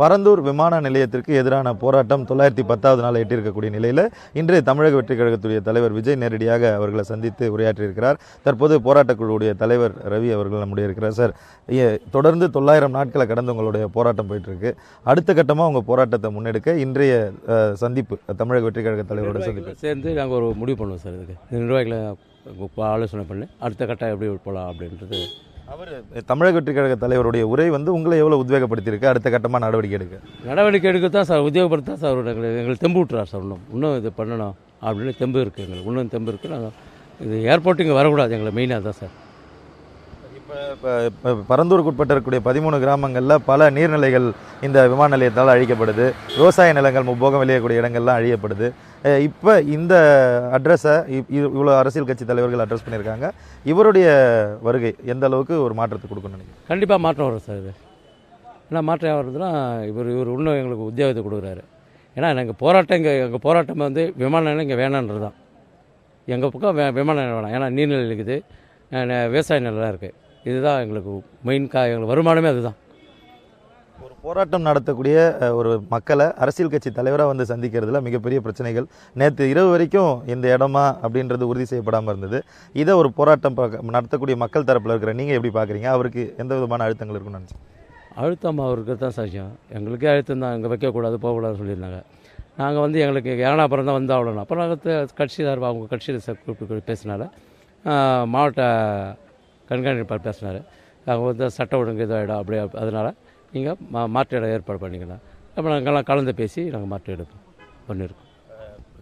பரந்தூர் விமான நிலையத்திற்கு எதிரான போராட்டம் தொள்ளாயிரத்தி பத்தாவது நாள் எட்டியிருக்கக்கூடிய நிலையில் இன்று தமிழக வெற்றி கழகத்துடைய தலைவர் விஜய் நேரடியாக அவர்களை சந்தித்து உரையாற்றியிருக்கிறார். தற்போது போராட்டக் குழுவுடைய தலைவர் ரவி அவர்கள் நம்முடைய இருக்கிறார். சார் தொடர்ந்து தொள்ளாயிரம் நாட்களை கடந்து உங்களுடைய போராட்டம் போயிட்டு இருக்கு அடுத்த கட்டமாக உங்கள் போராட்டத்தை முன்னெடுக்க இன்றைய சந்திப்பு தமிழக வெற்றி கழக தலைவரோட சந்திப்பு. சேர்ந்து நாங்கள் ஒரு முடிவு பண்ணுவோம் சார் இதுக்கு. நிர்வாகிகளை ஆலோசனை பண்ணி. அடுத்த கட்டம் எப்படி போகலாம் அப்படின்றது அவர் தமிழக வெற்றி கழக தலைவருடைய உரை வந்து உங்களை எவ்வளோ உத்வேகப்படுத்தியிருக்கு? அடுத்த கட்டமாக நடவடிக்கை எடுக்க. நடவடிக்கை எடுக்க தான் சார் உத்வேகப்படுத்த சார் அவர் எங்களை தெம்பு விட்டுறார் சார் இன்னும். இன்னும் இது பண்ணணும் அப்படின்னு தெம்பு இருக்குது எங்களுக்கு. இன்னும் தெம்பு இருக்குது நாங்கள் இது ஏர்போர்ட்டு இங்கே வரக்கூடாது. எங்களை மெயினாக தான் சார். பரந்தூருக்கு உட்பட்டு இருக்கக்கூடிய பதிமூணு கிராமங்களில் பல நீர்நிலைகள் இந்த விமான நிலையத்தால் அழிக்கப்படுது. விவசாய நிலங்கள் முப்போகம் விளையக்கூடிய இடங்கள்லாம் அழியப்படுது. இப்போ இந்த அட்ரஸை இவ்வளோ அரசியல் கட்சி தலைவர்கள் அட்ரஸ் பண்ணியிருக்காங்க. இவருடைய வருகை எந்த அளவுக்கு ஒரு மாற்றத்தை கொடுக்கணும்னு நினைக்கிறேன் கண்டிப்பாக மாற்றம் வரும் சார் இது. ஏன்னா மாற்றம் வருதுன்னா இவர் இவர் இன்னும் எங்களுக்கு உத்தியோகத்தை கொடுக்குறாரு. ஏன்னா எங்கள் போராட்டம் இங்கே எங்கள் போராட்டம் வந்து விமான நிலையம் இங்கே வேணான்றது தான் எங்கள் பக்கம் வே விமான நிலையம் வேணாம். ஏன்னா நீர்நிலை இருக்குது. விவசாய நிலம் இருக்குது இதுதான் எங்களுக்கு மெயின் கா எங்களுக்கு வருமானமே அதுதான். ஒரு போராட்டம் நடத்தக்கூடிய ஒரு மக்களை அரசியல் கட்சி தலைவராக வந்து சந்திக்கிறதுல மிகப்பெரிய பிரச்சனைகள். நேற்று இரவு வரைக்கும் இந்த இடமா அப்படின்றது உறுதி செய்யப்படாமல் இருந்தது. இதை ஒரு போராட்டம் பார்க்க- நடத்தக்கூடிய மக்கள் தரப்பில் இருக்கிற நீங்கள் எப்படி பார்க்குறீங்க அவருக்கு எந்த விதமான அழுத்தங்கள் இருக்குன்னு நினச்சி அழுத்தம் அவருக்கு தான் சாட்சியம் எங்களுக்கே அழுத்தம் தான். இங்கே வைக்கக்கூடாது போகக்கூடாதுன்னு சொல்லியிருந்தாங்க. நாங்கள் வந்து எங்களுக்கு ஏன்னா அப்புறம் தான் வந்து ஆகணும் அப்புறம் கட்சி சார்பாக அவங்க கட்சியில் கூப்பிட்டு பேசினால மாவட்ட கண்காணிப்பாளர் பேசினார். நாங்கள் வந்து சட்ட ஒழுங்கு இதாகிடும் அப்படி அதனால் நீங்கள் மா மாற்று இடம் ஏற்பாடு பண்ணிக்கலாம் அப்போ நாங்கள்லாம் கலந்து பேசி நாங்கள் மாற்று எடுப்போம். பண்ணியிருக்கோம்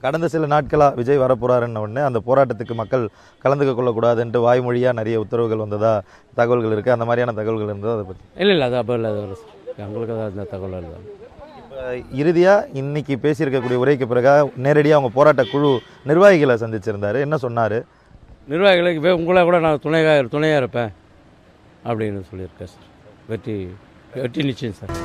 கடந்த சில நாட்களாக விஜய் வரப்போறாருன்ன உடனே அந்த போராட்டத்துக்கு மக்கள் கலந்துக்க கொள்ளக்கூடாதுன்ட்டு வாய்மொழியாக நிறைய உத்தரவுகள் வந்ததா தகவல்கள் இருக்குது அந்த மாதிரியான தகவல்கள் இருந்தது அதை பற்றி இல்லை இல்லை அது அப்போ இல்லை அது எங்களுக்கு அது அந்த தகவல் இல்லை. இப்போ இறுதியாக இன்னைக்கு பேசியிருக்கக்கூடிய உரைக்கு பிறகு நேரடியாக அவங்க போராட்ட குழு நிர்வாகிகளை சந்திச்சிருந்தாரு. என்ன சொன்னார்? நிர்வாகிகளுக்கு வே- உங்களை கூட நான் துணையாக துணையாக இருப்பேன். அப்படின்னு சொல்லியிருக்கேன் சார். வெற்றி வெற்றி நிச்சயம் சார்.